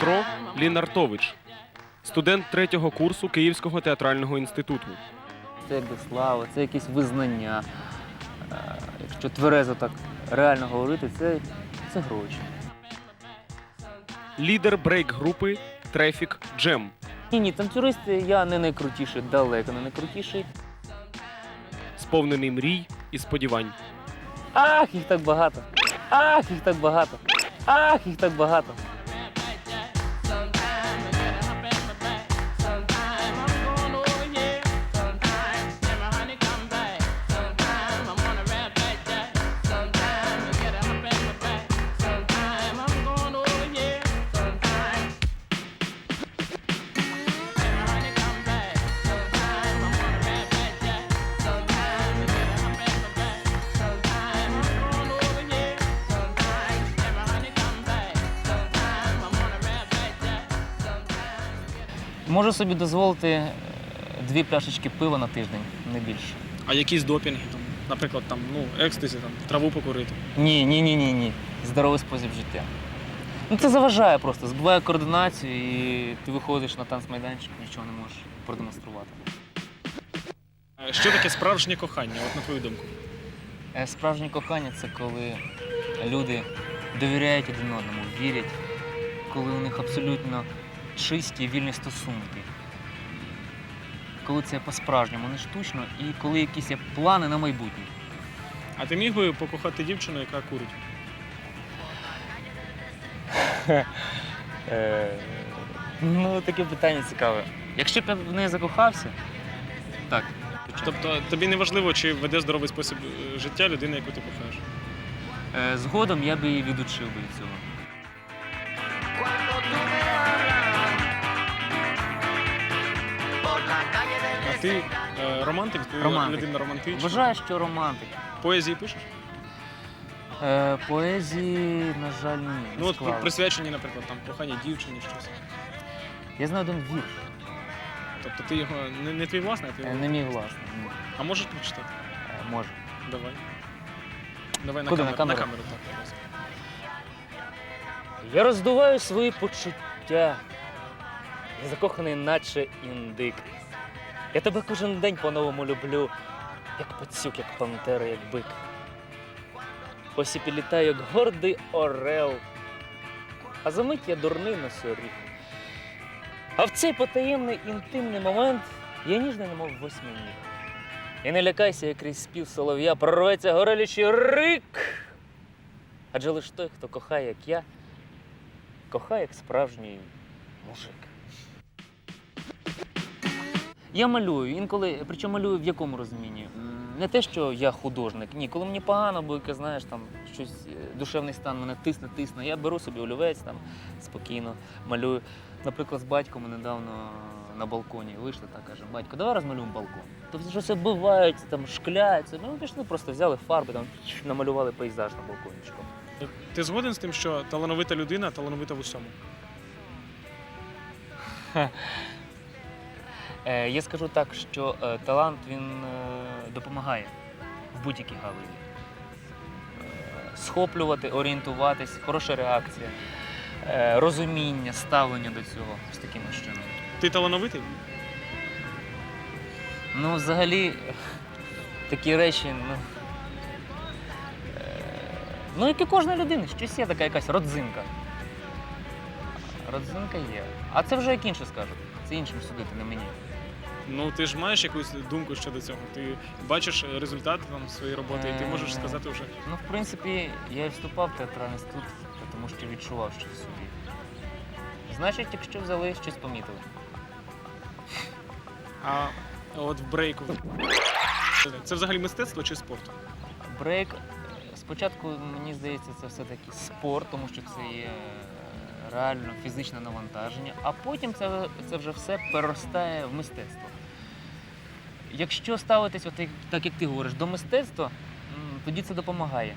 Дмитро Лінартович, студент третього курсу Київського театрального інституту. Це якби слава, це якесь визнання. Е, Якщо тверезо так реально говорити, це, це гроші. Лідер брейк-групи Traffic Jam. Ні, ні, танцюристи я не найкрутіший, далеко не найкрутіший. сповнений мрій і сподівань. Ах, їх так багато. Ах, їх так багато. Ах, їх так багато. Можу собі дозволити е, дві пляшечки пива на тиждень, не більше. А якісь допінги, там, наприклад, там, ну, екстазі, там, траву покурити. Ні, ні, ні, ні, ні. Здоровий спосіб життя. Ну це заважає просто, збиває координацію і ти виходиш на танцмайданчик, нічого не можеш продемонструвати. Що таке справжнє кохання, от на твою думку? Е, Справжнє кохання це коли люди довіряють один одному, вірять, коли у них абсолютно чисті вільні стосунки. Коли це по-справжньому, не штучно, і коли якісь є плани на майбутнє. А ти міг би покохати дівчину, яка курить? Ну, таке питання цікаве. Якщо б я в неї закохався, так. Тобто тобі не важливо, чи веде здоровий спосіб е, життя людина, яку ти кохаєш? Е, Згодом я би її відучив би від цього. Ти е, романтик? Ти Романтик. людина романтична? Вважаю, що романтик. Поезії пишеш? Е, поезії, на жаль, ні. не Ну от склалось. присвячені, наприклад, там кохання дівчині щось. Я знаю один вірш. Тобто ти його не, не твій власний, а ти Е, його. Не мій власний. ні. А можеш прочитати? Е, Може. Давай. Давай на Куди, на камеру. камеру? так, будь ласка. Я роздуваю свої почуття. Я закоханий, наче індик. Я тебе кожен день по-новому люблю, як пацюк, як пантера, як бик. Ось і підлітаю, як гордий орел. А за мить я дурний на носоріг. А в цей потаємний інтимний момент я ніжний, немов восьминіг. І не лякайся, як крізь спів солов'я прорветься горелючий рик. Адже лиш той, хто кохає, як я, кохає як справжній мужик. Я малюю, інколи, причому малюю в якому розумінні? Не те, що я художник, ні, коли мені погано, бо яке, знаєш, там щось е, душевний стан мене тисне, тисне. Я беру собі олівець там спокійно малюю. Наприклад, з батьком ми недавно на балконі вийшли так каже, батько, давай розмалюємо балкон. То щось оббивається, там шкляється. Ми пішли, просто взяли фарби, там намалювали пейзаж на балкончику. Ти згоден з тим, що талановита людина талановита в усьому? Е, я скажу так, що е, талант він е, допомагає в будь-якій галузі. Е, схоплювати, орієнтуватись, хороша реакція, е, розуміння, ставлення до цього з таким чином. Ти талановитий? Ну, взагалі, такі речі, ну. е, Ну, як і кожна людина, щось є така якась родзинка. Родзинка є. А це вже як інше скажуть. Це іншим судити, не мені. Ну ти ж маєш якусь думку щодо цього. Ти бачиш результат там своєї роботи, і ти можеш сказати вже. Ну, в принципі, я і вступав в театральний інститут, тому що відчував щось в собі. Значить, якщо взяли, щось помітили. А от в брейку. Це взагалі мистецтво чи спорт? Брейк, е, спочатку, мені здається, це все-таки спорт, тому що це є е, реально фізичне навантаження, а потім це, це вже все переростає в мистецтво. Якщо ставитись, от, так як ти говориш, до мистецтва, тоді це допомагає.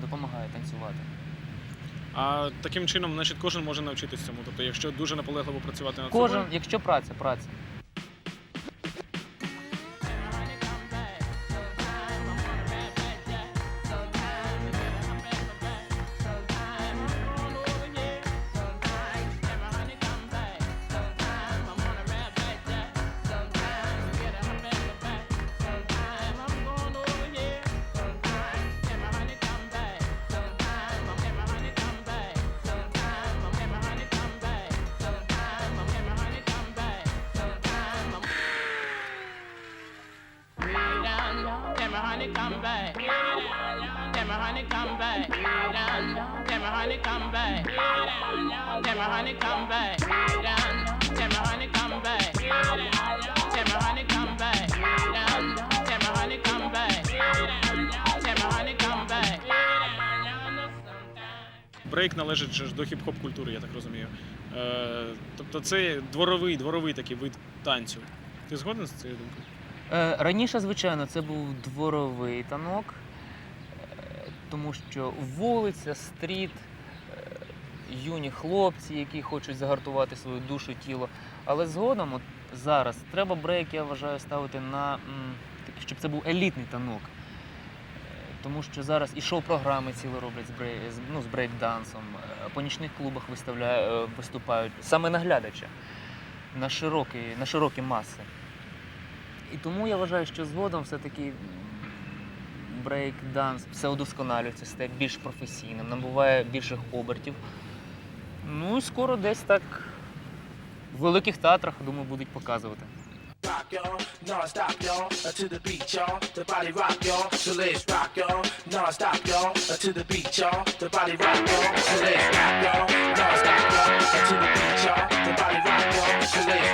Допомагає танцювати. А таким чином, значить, кожен може навчитися цьому. Тобто, якщо дуже наполегливо працювати над Кожен, собою, якщо праця, праця. Tell my honey come back. Tell my honey come back. Tell my honey come back. Брейк належить до хіп-хоп культури, я так розумію. Е, тобто це дворовий, дворовий такий вид танцю. Ти згоден з цією думкою? Е, Раніше, звичайно, це був дворовий танок, е, тому що вулиця, стріт, е, юні хлопці, які хочуть загартувати свою душу, тіло. Але згодом, от зараз, треба брейк, я вважаю, ставити на такий, щоб це був елітний танок. Тому що зараз і шоу-програми цілі роблять з, брей, ну, з брейк-дансом, по нічних клубах виставляють, виступають саме на глядача, на широкі, на широкі маси. І тому я вважаю, що згодом все-таки брейк-данс все удосконалюється, стає більш професійним, набуває більших обертів. Ну і скоро десь так в великих театрах, думаю, будуть показувати. uh, uh, uh,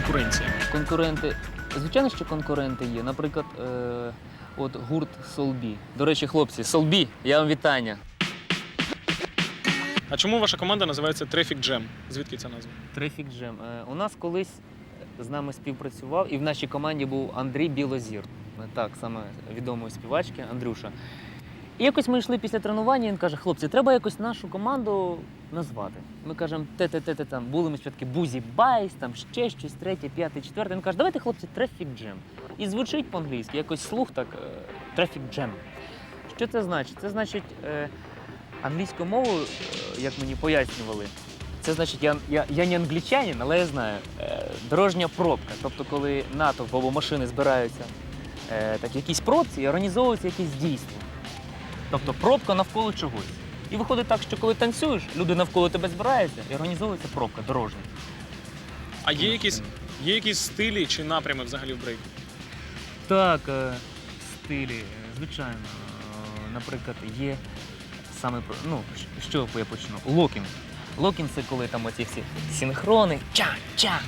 конкуренція? Конкуренти, звичайно, що конкуренти є. Наприклад, е, от гурт Солбі. До речі, хлопці, Солбі, я вам вітання. А чому ваша команда називається Traffic Jam? Звідки ця назва? Трефік Джем. Е, У нас колись з нами співпрацював, і в нашій команді був Андрій Білозір. Е, Так, саме відомої співачки Андрюша. І якось ми йшли після тренування, він каже: хлопці, треба якось нашу команду назвати. Ми кажемо, те-те-те-те там були ми спочатку Бузі Байс, там ще щось, третє, п'яте, четверте. Він каже, давайте, хлопці, Traffic Jam. І звучить по-англійськи, якось слух так е, Traffic Jam. Що це значить? Це значить е, англійською мовою, е, як мені пояснювали, це значить, я, я, я не англічанин, але я знаю. Дорожня пробка. Тобто, коли натовп або машини збираються так, в якійсь пробці і організовується якесь дійство. Тобто пробка навколо чогось. І виходить так, що коли танцюєш, люди навколо тебе збираються і організовується пробка дорожня. А є якісь, є якісь стилі чи напрями взагалі в брейку? Так, е, стилі, е, звичайно. Е, Наприклад, є саме про- ну, щ- що я почну? Локінг. Локінг це коли там оці всі синхрони. Ча-ча.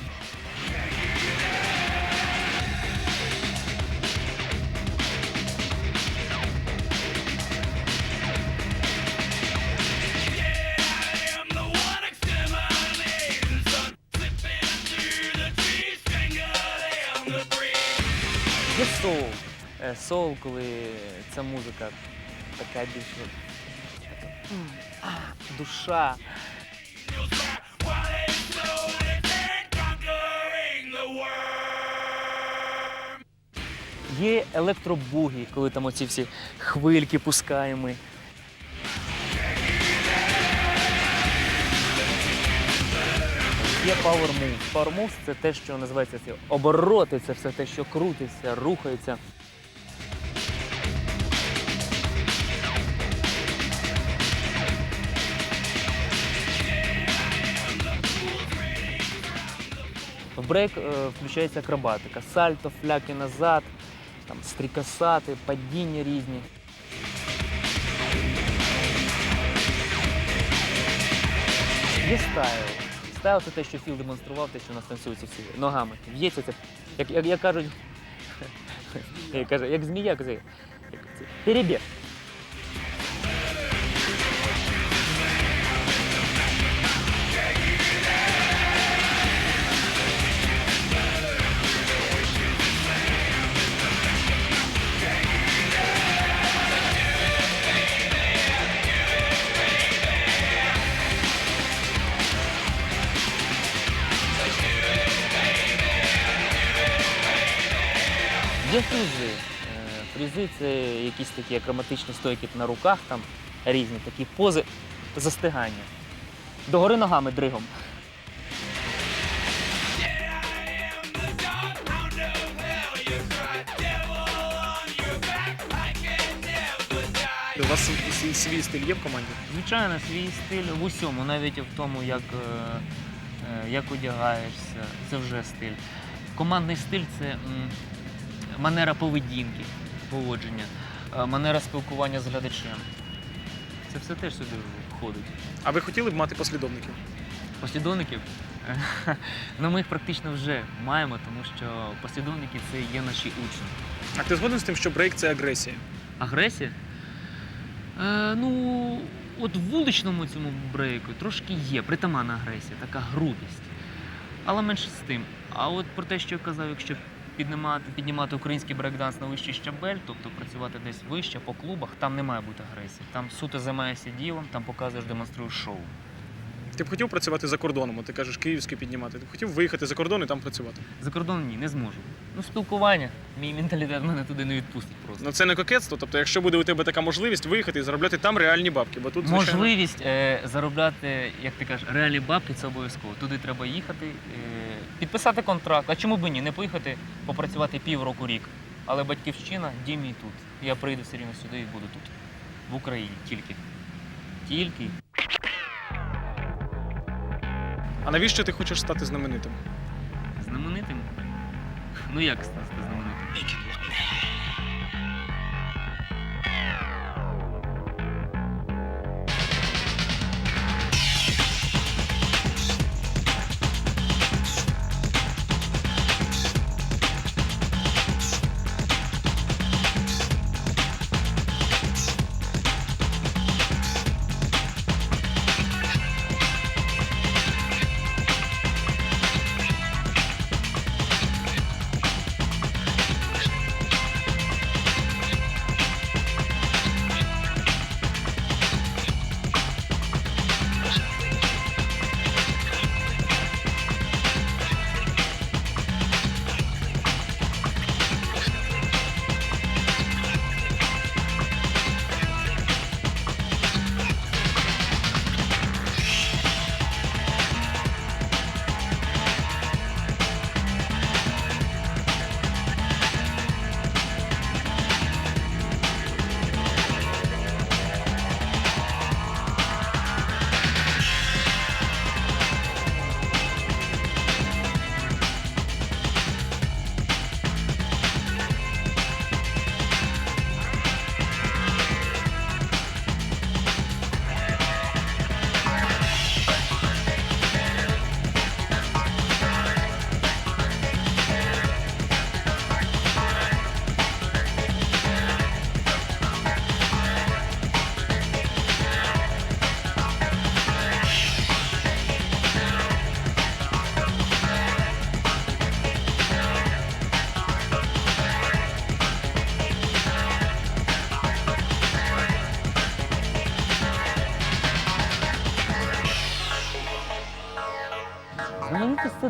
Соул, коли ця музика така більш душа. Є електробуги, коли там оці всі хвильки пускаємо. Є power moves. Power moves – це те, що називається обороти, це все те, що крутиться, рухається. Брейк е, включається акробатика, сальто, фляки назад, там стрікасати, падіння різні. Є стайл. Стайл це те, що Філ демонстрував, те, що у нас танцюється всі ногами. В'ється це, як, як, як кажуть, як, як змія, як це, перебіг. Є фрізи. Е, Фрізи це якісь такі акробатичні стойки на руках, там різні такі пози застигання. Догори ногами дригом. У вас свій, свій стиль є в команді? Звичайно, свій стиль в усьому, навіть в тому, як, е, е, як одягаєшся, це вже стиль. Командний стиль це манера поведінки, поводження, е, манера спілкування з глядачем. Це все теж сюди входить. А ви хотіли б мати послідовників? Послідовників? Ну, ми їх практично вже маємо, тому що послідовники це є наші учні. А ти згоден з тим, що брейк це агресія? Агресія? Е, ну, от в вуличному цьому брейку трошки є притаманна агресія, така грубість. Але менше з тим. А от про те, що я казав, якщо піднімати, піднімати український брейкданс на вищий щабель, тобто працювати десь вище по клубах, там не має бути агресії. Там суто займаєшся ділом, там показуєш, демонструєш шоу. Ти б хотів працювати за кордоном, ти кажеш київський піднімати. Ти б хотів виїхати за кордон і там працювати. За кордон ні, не зможу. Ну, спілкування, мій менталітет мене туди не відпустить просто. Ну це не кокетство. Тобто, якщо буде у тебе така можливість виїхати і заробляти там реальні бабки, бо тут звичайно, Можливість е, заробляти, як ти кажеш, реальні бабки це обов'язково. Туди треба їхати, е, підписати контракт. А чому б ні? Не поїхати попрацювати півроку рік. Але батьківщина, дім мій тут. Я прийду все рівно сюди і буду тут. В Україні тільки. Тільки. А навіщо ти хочеш стати знаменитим? Знаменитим? Ну як стати знаменитим?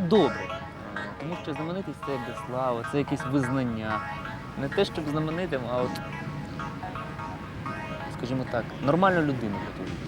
Добре. Тому що знаменитість це якби слава, це якесь визнання. Не те, щоб знаменитим, а от, скажімо так, нормальну людину готують.